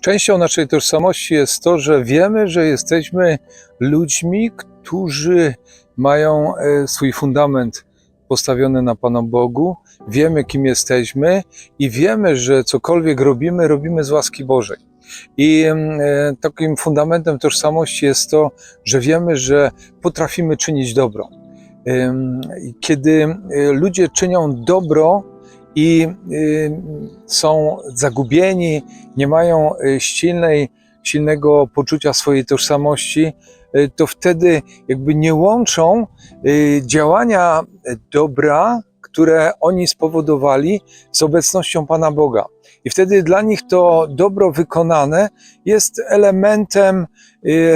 Częścią naszej tożsamości jest to, że wiemy, że jesteśmy ludźmi, którzy mają e, swój fundament postawiony na Panu Bogu, wiemy, kim jesteśmy i wiemy, że cokolwiek robimy, robimy z łaski Bożej. I mm, e, takim fundamentem tożsamości jest to, że wiemy, że potrafimy czynić dobro. Kiedy e, ludzie czynią dobro i y, są zagubieni, nie mają y, silnej, silnego poczucia swojej tożsamości, y, to wtedy jakby nie łączą działania dobra, które oni spowodowali z obecnością Pana Boga. I wtedy dla nich to dobro wykonane jest elementem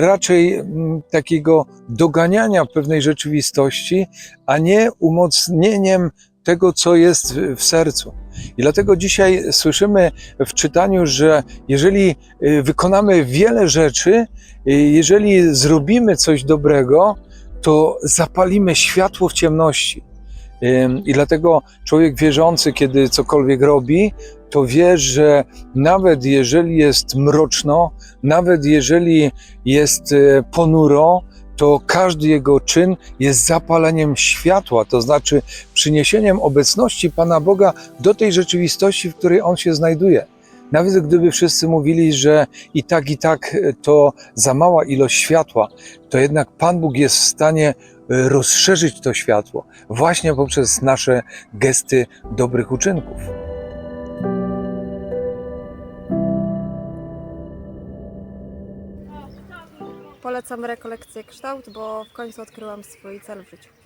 raczej mm, takiego doganiania pewnej rzeczywistości, a nie umocnieniem tego, co jest w- sercu. I dlatego dzisiaj słyszymy w czytaniu, że jeżeli y, wykonamy wiele rzeczy, y, jeżeli zrobimy coś dobrego, to zapalimy światło w ciemności. I dlatego człowiek wierzący, kiedy cokolwiek robi, to wie, że nawet jeżeli jest mroczno, nawet jeżeli jest e, ponuro, to każdy jego czyn jest zapaleniem światła, to znaczy przyniesieniem obecności Pana Boga do tej rzeczywistości, w której on się znajduje. Nawet gdyby wszyscy mówili, że i tak, i tak e, to za mała ilość światła, to jednak Pan Bóg jest w stanie e, rozszerzyć to światło właśnie poprzez nasze gesty dobrych uczynków. Polecam rekolekcję kształt, bo w końcu odkryłam swój cel w życiu.